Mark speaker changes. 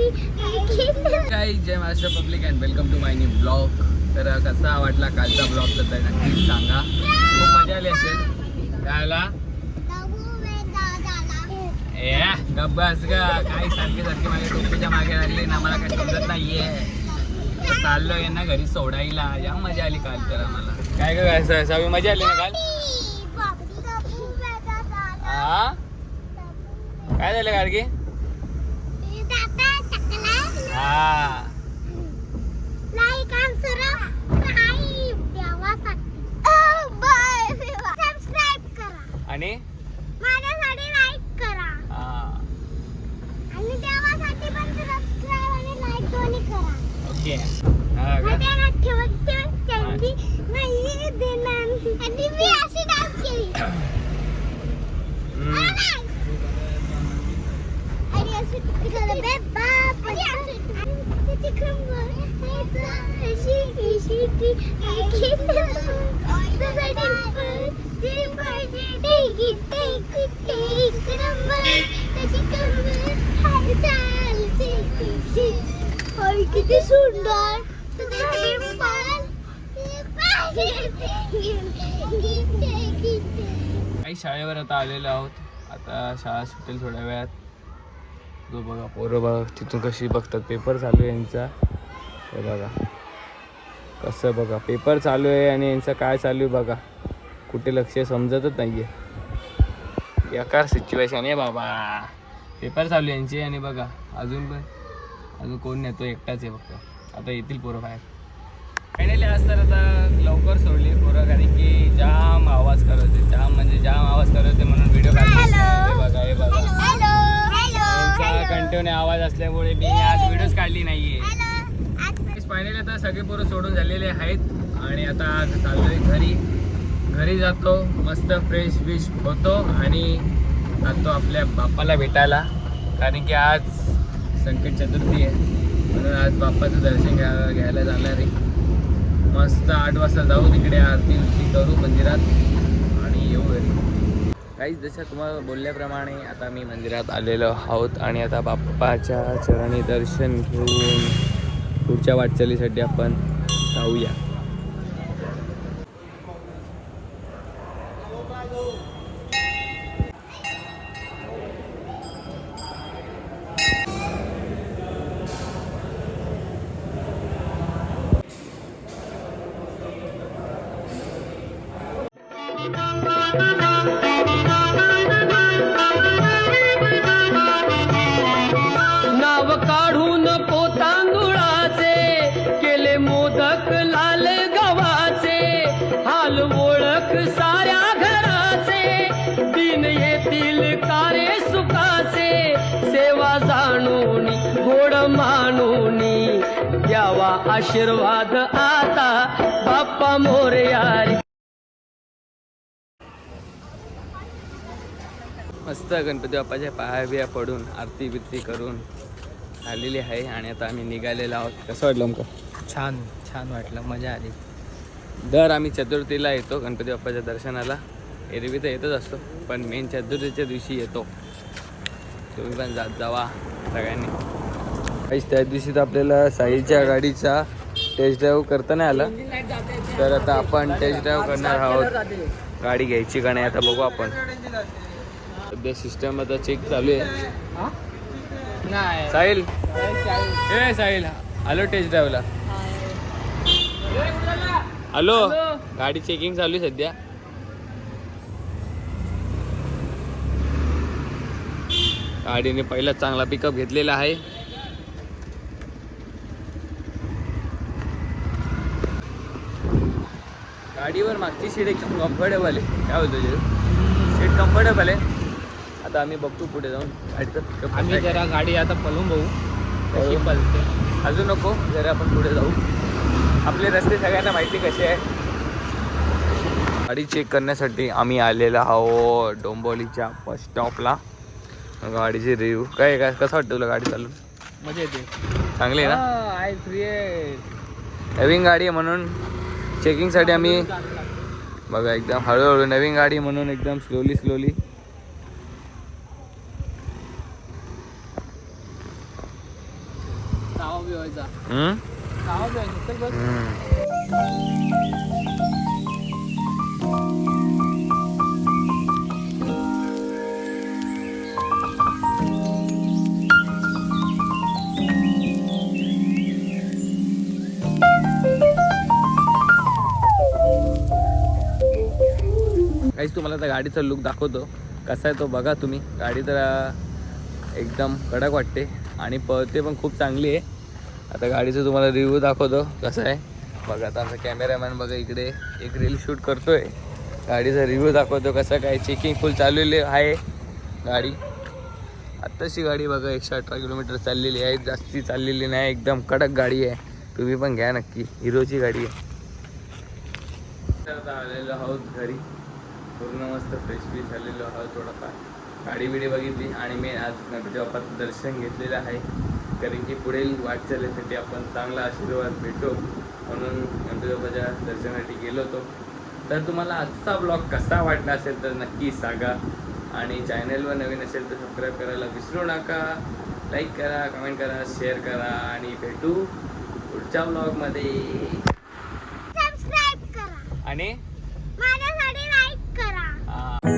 Speaker 1: काय जय Maharashtra public and welcome to my new blog तर कसा वाटला कालचा ब्लॉग तर नक्कीच सांगा. खूप मजा आली असेल. काय आला गब्बस ग. काही सारखे सारखे माझ्या टोपीच्या मागे लागले ना मला काही समजत नाहीये. तर चाललोय यांना घरी सोडायला. या मजा आली काल तर आम्हाला. काय काय स- सवी मजा आली ना काल? हा काय झालं गाडगी? हा. आणि?
Speaker 2: माझ्यासाठी लाईक करा.
Speaker 1: हा.
Speaker 2: आणि देवासाठी पण सबस्क्राईब आणि लाईक दोन्ही करा.
Speaker 1: ओके. हा का
Speaker 2: मग ठेवत ठेवत त्यांनी नाही देणार. आणि मी अशी डान्स केली.
Speaker 1: हम्म.
Speaker 2: आणि अशी तिकडे बे बाप आणि अशी त्याची खंबर अशी अशी ती ऐकी किती सुंदर
Speaker 1: काही शाळेवर आता आलेलो आहोत. आता शाळा सुटेल थोड्या वेळात. जो बघा पोरं बघा तिथून कशी बघतात पेपर चालू आहे यांचा. हे बघा. कसं बघा पेपर चालू आहे आणि यांचं काय चालू आहे बघा. कुठे लक्ष समजतच नाही आहे बेकार सिच्युएशन आहे बाबा. पेपर चालू आहे यांचे आणि बघा अजून पण अजून कोण नाही तो एकटाच आहे फक्त. आता येतील पोरं बाहेर. फायनली आज तर आता लवकर सोडली पोरं कारण की जाम आवाज करत होते. जाम म्हणजे जाम आवाज करत होते म्हणून व्हिडिओ काढले हे बघा हे बघा. कंटिन्यू आवाज असल्यामुळे मी आज व्हिडिओज काढली नाहीये. फायनली आता सगळे पोरं सोडून झालेले आहेत आणि आता चाललोय घरी. घरी जातो मस्त फ्रेश विश होतो आणि जातो आपल्या बाप्पाला भेटायला. कारण की आज संकट चतुर्थी आहे. म्हणून आज बाप्पाचं दर्शन घ्या घ्यायला जाणार आहे. मस्त आठ वाजता जाऊ तिकडे आरती उरती करू मंदिरात आणि येऊ घरी. काहीच जसं तुम्हाला बोलल्याप्रमाणे आता मी मंदिरात आलेलो आहोत आणि आता बाप्पाच्या चरणी दर्शन घेऊन पुढच्या वाटचालीसाठी आपण जाऊया.
Speaker 3: नाव द्यावा आशीर्वाद आता. बाप्पा मोरयारी
Speaker 1: मस्त गणपती बाप्पाच्या पाया बिया पडून आरती बिरती करून आलेली आहे आणि आता आम्ही निघालेलो आहोत. कसं वाटलं आमका?
Speaker 3: छान छान वाटलं. मजा आली.
Speaker 1: दर आम्ही चतुर्थीला येतो गणपती बाप्पाच्या दर्शनाला. एरवी तर येतच असतो पण मेन चतुर्थीच्या दिवशी येतो. तुम्ही पण जात जावा सगळ्यांनी. काहीच त्या दिवशी तर आपल्याला साईच्या गाडीचा टेस्ट ड्राईव्ह करता नाही आला. तर आता आपण टेस्ट ड्राईव्ह करणार आहोत. गाडी घ्यायची का नाही आता बघू आपण. सध्या सिस्टम आता चेक चालू आहे. साहिल. ए साहिल. आलो टेस्ट ड्राईव्हला हॅलो. गाडी चेकिंग चालू आहे सध्या. गाडीने पहिला चांगला पिकअप घेतलेला आहे. गाडीवर मागची सीट एकदम कम्फर्टेबल आहे. काय बोलतो जे सीट कम्फर्टेबल आहे. आता आम्ही बघतो पुढे जाऊन. गाडीचं
Speaker 3: आम्ही
Speaker 1: आहे.
Speaker 3: जरा गाडी आता पळून बघू. कशी. पळते.
Speaker 1: अजून नको. जरा आपण पुढे जाऊ. आपले रस्ते सगळ्यांना माहिती कसे आहे गाडी चेक करण्यासाठी आम्ही आलेलो आहो डोंबोलीच्या बस स्टॉपला गाडीची रिव्ह्यू काय काय कसं वाटतं तुला गाडी चालून?
Speaker 3: मजा येते.
Speaker 1: चांगली आहे ना?
Speaker 3: आय फ्री
Speaker 1: नवीन गाडी आहे म्हणून चेकिंगसाठी आम्ही बघा एकदम हळूहळू नवीन गाडी म्हणून एकदम स्लोली स्लोली हम्म? काहीच तुम्हाला त्या गाडीचा लुक दाखवतो. कसा आहे तो बघा तुम्ही. गाडी तर एकदम कडक वाटते आणि पळते पण खूप चांगली आहे. आता गाडीचं तुम्हाला रिव्ह्यू दाखवतो कसं आहे. बघा आता आमचा कॅमेरामॅन बघा इकडे एक रील शूट करतोय. गाडीचा रिव्ह्यू दाखवतो कसं काय. चेकिंग फुल चाललेली आहे गाडी. आत्ताची गाडी बघा एकशे अठरा किलोमीटर चाललेली आहे. जास्ती चाललेली नाही एकदम कडक गाडी आहे. तुम्ही पण घ्या नक्की. हिरोची गाडी आहे. आलेलो आहोत घरी. पूर्ण मस्त फ्रेश फ्रेश झालेलो आहोत थोडाफार. गाडी बिडी बघितली आणि मी आज गणपती बाप्पाचं दर्शन घेतलेलं आहे. कारण की पुढील वाटचालीसाठी आपण चांगला आशीर्वाद भेटो म्हणून गणपती बाप्पाच्या दर्शनासाठी गेलो होतो. तर तुम्हाला आजचा ब्लॉग कसा वाटला असेल तर नक्की सांगा. आणि चॅनलवर नवीन असेल तर सबस्क्राईब करायला विसरू नका. लाईक करा कमेंट करा शेअर करा आणि भेटू पुढच्या ब्लॉगमध्ये आणि?
Speaker 2: माझ्यासाठी लाईक करा
Speaker 1: आ,